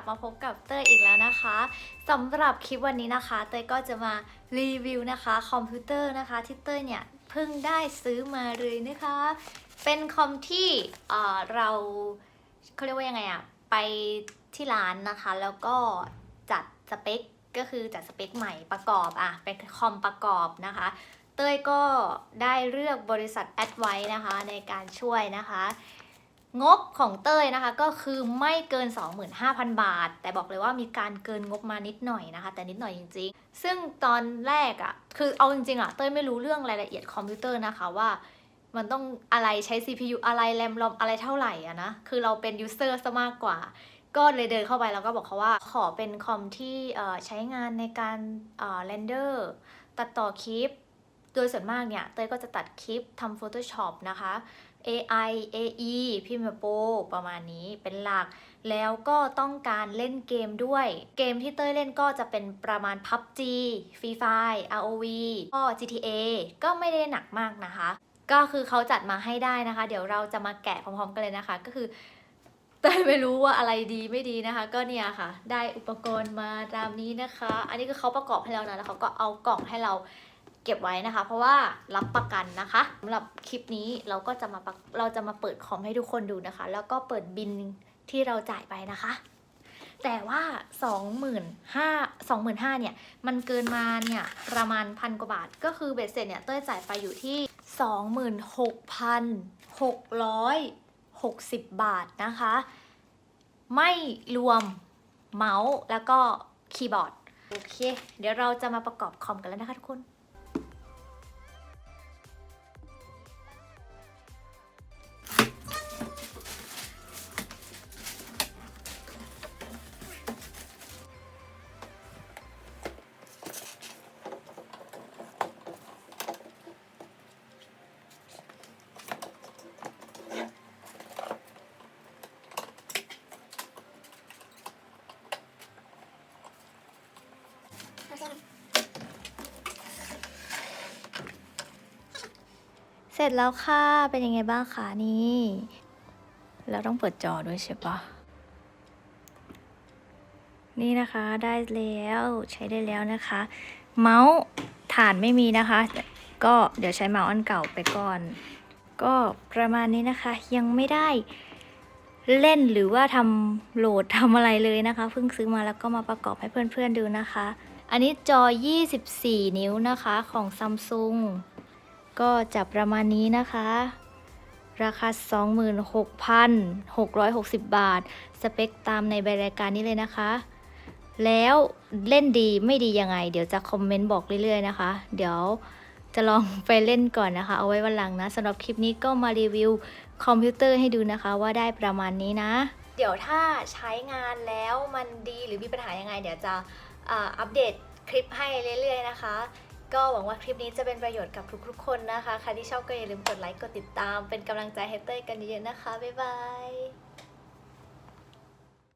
บมาพบกับเต้ยอีกแล้วนะคะสำหรับคลิปวันนี้นะคะ เต้ยก็จะมารีวิวนะคะ คอมพิวเตอร์นะคะที่เต้ยเนี่ยเพิ่งได้ซื้อมาเลยนะคะ เป็นคอมที่เออเราเขาเรียกว่ายังไงอะไปที่ร้านนะคะ แล้วก็จัดสเปคก็คือจัดสเปคใหม่ประกอบอะเป็นคอมประกอบนะคะ เต้ยก็ได้เลือกบริษัทแอดไว้นะคะในการช่วยนะคะ งบของเต้ยนะคะก็คือไม่เกิน 25,000 บาท แต่บอกเลยว่ามีการเกินงบมานิดหน่อยนะคะ แต่นิดหน่อยจริง ๆ ซึ่งตอนแรกอะ่ะคือเอาจริงๆอะ่ะเต้ยไม่รู้เรื่องรายละเอียดคอมพิวเตอร์นะคะว่ามันต้องอะไรใช้ CPU อะไรแรมรอมอะไรเท่าไหร่อะนะ คือเราเป็นยูเซอร์ซะมากกว่า ก็เลยเดินเข้าไปแล้วก็บอกเขาว่าขอเป็นคอมที่ใช้งานในการเรนเดอร์ตัดต่อคลิป โดยส่วนมากเนี่ยเต้ยก็จะตัดคลิปทำ Photoshop นะคะ AI AE พิมพ์โปประมาณนี้เป็นหลัก แล้วก็ต้องการเล่นเกมด้วย เกมที่เต้ยเล่นก็จะเป็นประมาณ PUBG Free Fire ROV ก็ GTA ก็ไม่ได้หนักมากนะคะ ก็คือเขาจัดมาให้ได้นะคะ เดี๋ยวเราจะมาแกะพร้อมๆกันเลยนะคะ ก็คือเต้ยไม่รู้ว่าอะไรดีไม่ดีนะคะ ก็เนี่ยค่ะ ได้อุปกรณ์มาตามนี้นะคะ อันนี้คือเขาประกอบให้เรานะแล้วเขาก็เอากล่องให้เรา ก็บไว้นะคะ เพราะว่ารับประกันนะคะสำหรับคลิปนี้เราก็จะมาเราจะมาเปิดคอมให้ทุกคนดูนะคะ แล้วก็เปิดบินที่เราจ่ายไปนะคะ แต่ว่า 25,000 25,000เนี่ย มันเกินมาเนี่ยประมาณพันกว่าบาท ก็คือเบ็ดเสร็จเนี่ยเต้ยจ่ายไปอยู่ที่ 26,660 บาทนะคะ ไม่รวมเมาส์แล้วก็คีย์บอร์ดโอเค เดี๋ยวเราจะมาประกอบคอมกันแล้วนะคะทุกคน เสร็จแล้วค่ะ เป็นยังไงบ้างคะนี่ แล้วต้องเปิดจอด้วยใช่ปะนี่นะคะได้แล้วใช้ได้แล้วนะคะ เมาส์ฐานไม่มีนะคะ ก็เดี๋ยวใช้เมาส์อันเก่าไปก่อน ก็ประมาณนี้นะคะ ยังไม่ได้เล่นหรือว่าทำโหลดทำอะไรเลยนะคะ เพิ่งซื้อมาแล้วก็มาประกอบให้เพื่อนๆดูนะคะ อันนี้จอ 24 นิ้วนะคะของซัมซุง ก็จะประมาณนี้นะคะ ราคา 26,660 บาท สเปคตามในใบรายการนี้เลยนะคะ แล้วเล่นดีไม่ดียังไง เดี๋ยวจะคอมเมนต์บอกเรื่อยๆนะคะ เดี๋ยวจะลองไปเล่นก่อนนะคะ เอาไว้วันหลังนะสำหรับคลิปนี้ก็มารีวิวคอมพิวเตอร์ให้ดูนะคะว่าได้ประมาณนี้นะ เดี๋ยวถ้าใช้งานแล้วมันดีหรือมีปัญหายังไง เดี๋ยวจะอัปเดตคลิปให้เรื่อยๆนะคะ ก็หวังว่าคลิปนี้จะเป็นประโยชน์กับทุกๆคนนะคะ ใครที่ชอบก็อย่าลืมกดไลค์ กดติดตาม เป็นกำลังใจให้เต้ยกันเยอะๆนะคะ บ๊ายบาย